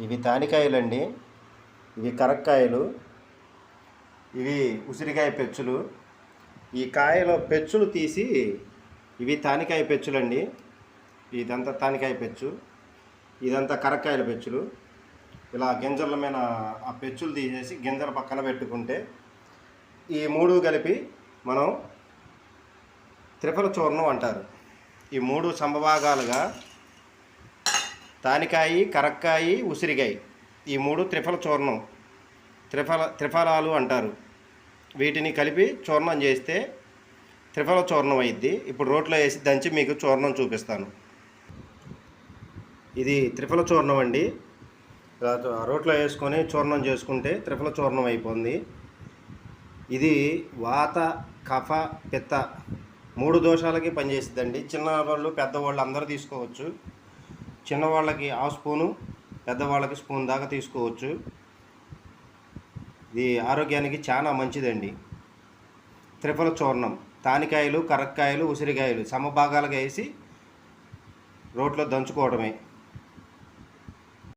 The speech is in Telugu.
ఇవి తానికాయలండి. ఇవి కరక్కాయలు. ఇవి ఉసిరికాయ పెచ్చులు. ఈ కాయలో పెచ్చులు తీసి ఇవి తానికాయ పెచ్చులండి. ఇదంతా తానికాయ పెచ్చు. ఇదంతా కరక్కాయల పెచ్చులు. ఇలా గింజల మీద ఆ పెచ్చులు తీసేసి గింజల పక్కన పెట్టుకుంటే ఈ మూడు కలిపి మనం త్రిఫల చూర్ణం అంటారు. ఈ మూడు సమభాగాలుగా తానికాయి కరక్కాయి ఉసిరికాయ ఈ మూడు త్రిఫల చూర్ణం. త్రిఫల త్రిఫలాలు అంటారు. వీటిని కలిపి చూర్ణం చేస్తే త్రిఫల చూర్ణం అయింది ఇప్పుడు రోట్లో వేసి దంచి మీకు చూర్ణం చూపిస్తాను. ఇది త్రిఫల చూర్ణం అండి. ఇలా రోట్లో వేసుకొని చూర్ణం చేసుకుంటే త్రిఫల చూర్ణం అయిపోయింది ఇది వాత కఫ పిత్త. మూడు దోషాలకి పనిచేస్తుందండి చిన్నవాళ్ళు పెద్దవాళ్ళు అందరూ తీసుకోవచ్చు. చిన్నవాళ్ళకి హాఫ్ స్పూను పెద్దవాళ్ళకి స్పూన్ దాకా తీసుకోవచ్చు. ఇది ఆరోగ్యానికి చాలా మంచిదండి. త్రిఫల చూర్ణం తానికాయలు కరక్కాయలు ఉసిరికాయలు సమభాగాలుగా వేసి రోట్లో దంచుకోవడమే.